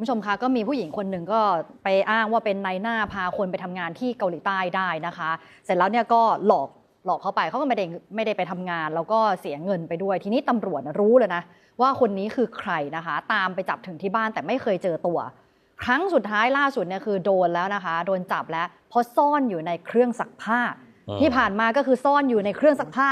คุณผู้ชมคะก็มีผู้หญิงคนหนึ่งก็ไปอ้างว่าเป็นนายหน้าพาคนไปทำงานที่เกาหลีใต้ได้นะคะ เสร็จแล้วเนี่ยก็หลอกหลอกเขาไปเขาก็ไม่ได้ไม่ได้ไปทำงาน แล้วก็เสียเงินไปด้วย ทีนี้ตำรวจน่ะรู้เลยนะว่าคนนี้คือใครนะคะ ตามไปจับถึงที่บ้านแต่ไม่เคยเจอตัว ครั้งสุดท้ายล่าสุดเนี่ยคือโดนแล้วนะคะ โดนจับแล้วเพราะซ่อนอยู่ในเครื่องซักผ้าอืมที่ผ่านมาก็คือซ่อนอยู่ในเครื่องซักผ้า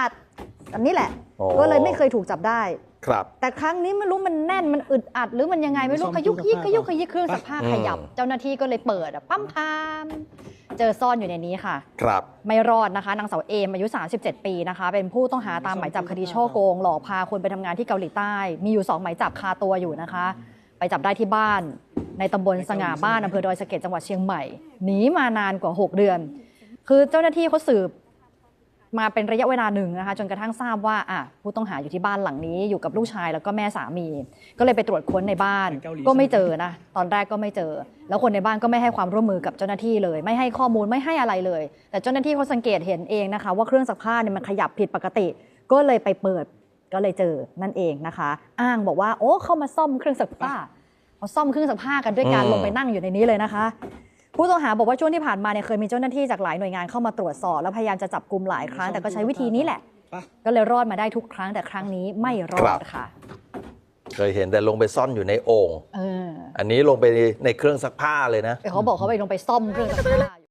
อันนี้แหละโอ้ก็เลยไม่เคยถูกจับได้ ครับ แต่ครั้งนี้ไม่รู้มันแน่นมันอึดอัด หรือมันยังไงไม่รู้ซ่อมขยุกยิกเครื่ของซักผ้ายุกขยิกเครื่องซักผ้าอืมขยับ เจ้าหน้าที่ก็เลยเปิดอะปั๊มพามเจอซ่อนอยู่ในนี้ค่ะ ครับ ไม่รอดนะคะนางสาวเอมอายุ 37 ปีนะคะ เป็นผู้ต้องหาตามหมายจับคดีช่อโกง หลอกพาคนไปทำงานที่เกาหลีใต้ มีอยู่2หมายจับคาตัวอยู่นะคะ ไปจับได้ที่บ้าน ในตำบลสง่าบ้านอำเภอดอยสะเก็ดจังหวัดเชียงใหม่หนีมานานกว่า 6 เดือน คือเจ้าหน้าที่เขาสืบ มาเป็นระยะเวลาหนึ่งนะคะจนกระทั่งทราบว่าอะผู้ต้องหาอยู่ที่บ้านหลังนี้อยู่กับลูกชายแล้วก็แม่สามี ก็เลยไปตรวจค้นในบ้านเกาหลีก็ไม่เจอนะตอนแรกก็ไม่เจอ แล้วคนในบ้านก็ไม่ให้ความร่วมมือกับเจ้าหน้าที่เลย ไม่ให้ข้อมูลไม่ให้อะไรเลย แต่เจ้าหน้าที่เขาสังเกตเห็นเองนะคะ ว่าเครื่องซักผ้าเนี่ยมันขยับผิดปกติ ก็เลยไปเปิดก็เลยเจอนั่นเองนะคะ อ้างบอกว่าโอ้เข้ามาซ่อมเครื่องซักผ้าเขาซ่อมเครื่องซักผ้ากันด้วยการอืมลงไปนั่งอยู่ในนี้เลยนะคะ ผู้ต้องหาบอกว่าช่วงที่ผ่านมาเนี่ยเคยมีเจ้าหน้าที่จากหลายหน่วยงานเข้ามาตรวจสอบ แล้วพยายามจะจับกลุ่มหลายครั้งแต่ก็ใช้วิธีนี้แหละไปก็เลยรอดมาได้ทุกครั้งแต่ครั้งนี้ไม่รอครัดบค่ะ เคยเห็นแต่ลงไปซ่อนอยู่ในโอ่งเอออันนี้ลงไปในเครื่องซักผ้าเลยนะเขาบอกเขาไปลงไปซ่อมเครื่องซักผ้า